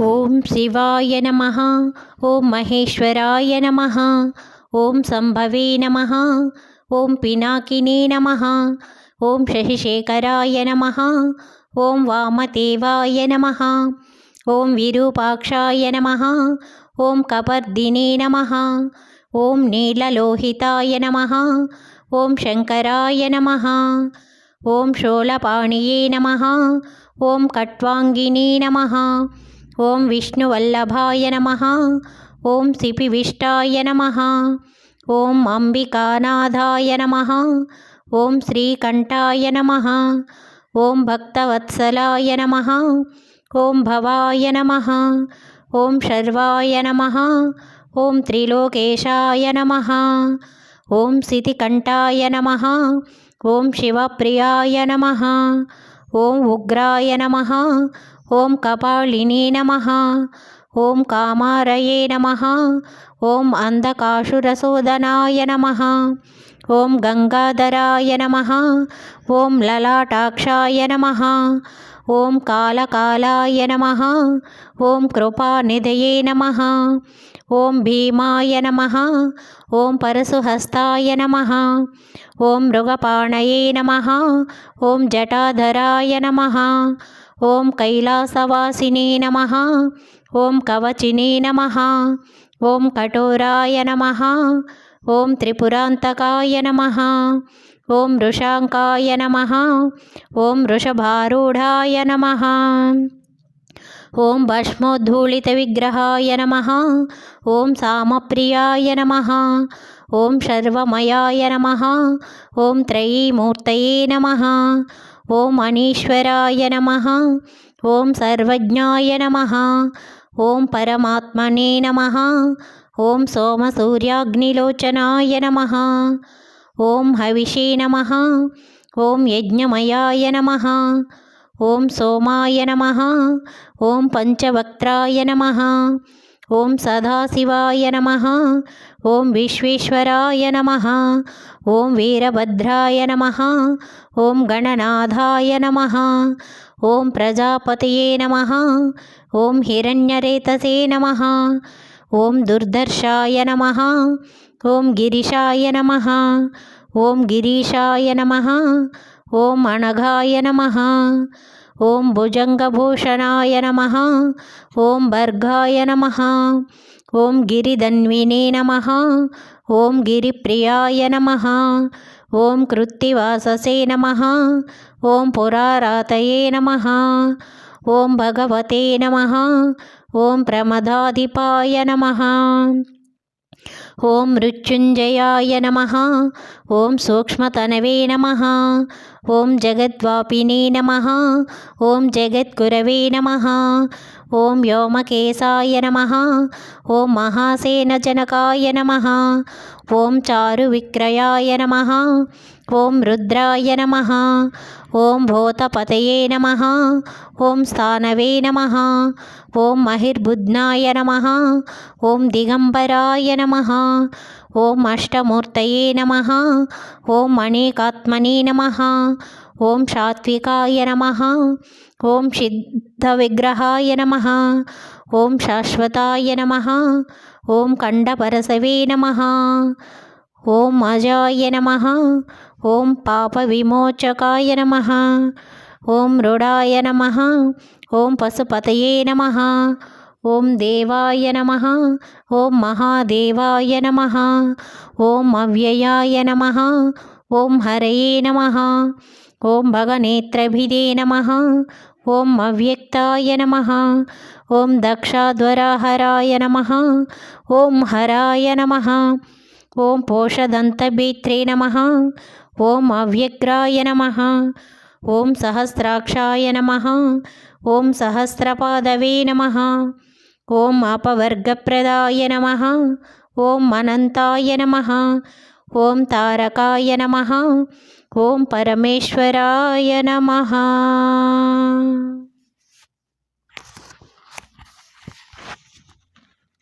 ఓం శివాయ నమ ఓం మహేశ్వరాయ నమ ఓం సంభవే నమ ఓం పినాకినే నమ ఓం శశిశేఖరాయ నమ ఓం వామదేవాయ నమ ఓం విరూపాక్షాయ నమ ఓం కపర్దినే నమ ఓం నీలలోహితాయ నమ ఓం శంకరాయ నమ ఓం షోళపాణియే నమ ఓం కట్వాంగినే నమ ఓం విష్ణువల్లభాయ నమ ఓం శిపివిష్టాయ నమ ఓం అంబికానాథాయ నమ ఓం శ్రీకంఠాయ నమ ఓం భక్తవత్సలాయ నమ ఓం భవాయ నమ ఓం శర్వాయ నమ ఓం త్రిలోకేశాయ నమ ఓం సితికంఠాయ నమ ఓం శివప్రియాయ నమ ఓం ఉగ్రాయ నమ ఓం కపాళినే నమ ఓం కామారయే నమ ఓం అంధకాశురసోదనాయ నమ ఓం గంగాధరాయ నమ ఓం లలాటాక్షాయ నమ ఓం కాళకాలాయ నమ ఓం కృపానిధయే నమ ఓం భీమాయ నమ ఓం పరశుహస్తాయ నమ ఓం మృగపాణయే నమ ఓం జటాధరాయ నమ ఓం కైలాసవాసినే నమ. ఓం కవచినే నమ. ఓం కఠోరాయ నమ. ఓం త్రిపురాంతకాయ నమ. ఓం వృషాంకాయ నమ. ఓం వృషభారూఢాయ నమ. ఓం భస్మోద్ధూళిత విగ్రహాయ నమ. ఓం సామప్రియాయ నమ. ఓం శర్వమయాయ నమ. ఓం త్రయీమూర్తయే నమ. ఓం మనీశ్వరాయ నమ. ఓం సర్వజ్ఞాయ నమ. ఓం పరమాత్మనే నమ. ఓం సోమసూర్యాగ్నిలోచనాయ నమ. ఓం హవిషే నమ. ఓం యజ్ఞమయాయ నమ. ఓం సోమాయ నమ. ఓం పంచవక్త్రాయ నమ. ఓం సదాశివాయ నమ ఓం విశ్వేశ్వరాయ నమ ఓం వీరభద్రాయ నమ ఓం గణనాథాయ నమ ఓం ప్రజాపతయే నమ ఓం హిరణ్యరేతసే నమ ఓం దుర్దర్శాయ నమ ఓం గిరిశాయ నమ ఓం గిరీశాయ నమ ఓం అణఘాయ నమ ఓం భుజంగభూషణాయ నమ. ఓం భర్గాయ నమ. ఓం గిరిధన్వినే నమ. ఓం గిరిప్రియాయ నమ. ఓం కృత్తివాససే నమ. ఓం పురారాతయే నమ. ఓం భగవతే నమ. ఓం ప్రమదాధిపాయ నమ. ఓం మృత్యుంజయాయ నమ. ఓం సూక్ష్మతనవే నమ. ఓం జగద్వాపినే నమ. ఓం జగద్గురవే నమ. ఓం వ్యోమకేశాయ నమ. ఓం మహాసేనజనకాయ నమ. ఓం చారు విక్రయాయ నమ. ఓం రుద్రాయ నమ. ఓం భూతపతయే నమ. ఓం స్థానవే నమ. ఓం మహిర్బుధ్నాయ నమ. ఓం దిగంబరాయ నమ. ఓం అష్టమూర్తయే నమ. ఓం అనేకాత్మనే నమ. ఓం సాత్వికాయ నమ. ఓం సిద్ధ విగ్రహాయ నమ. ఓం శాశ్వతాయ నమ. ఓం కండపరసవే నమ. ఓం అజాయ నమ. ఓం పాప విమోచకాయ నమ. ఓం రుడాయ నమ. ఓం పశుపతయే నమ. ఓం దేవాయ నమ ఓం మహాదేవాయ నమ ఓం అవ్యయాయ నమ ఓం హరయే నమ ఓం భగనేత్రభిదే నమ ఓం అవ్యక్తాయ నమ ఓం దక్షాధ్వరాహరాయ నమ ఓం హరాయ నమ ఓం పోషదంతభేత్రే నమ ఓం అవ్యగ్రాయ నమ ఓం సహస్రాక్షాయ నమ ఓం సహస్రపాదవే నమ ఓం అపవర్గప్రదాయ నమ. ఓం అనంతాయ నమ. ఓం తారకాయ నమ. ఓం పరమేశ్వరాయ నమ.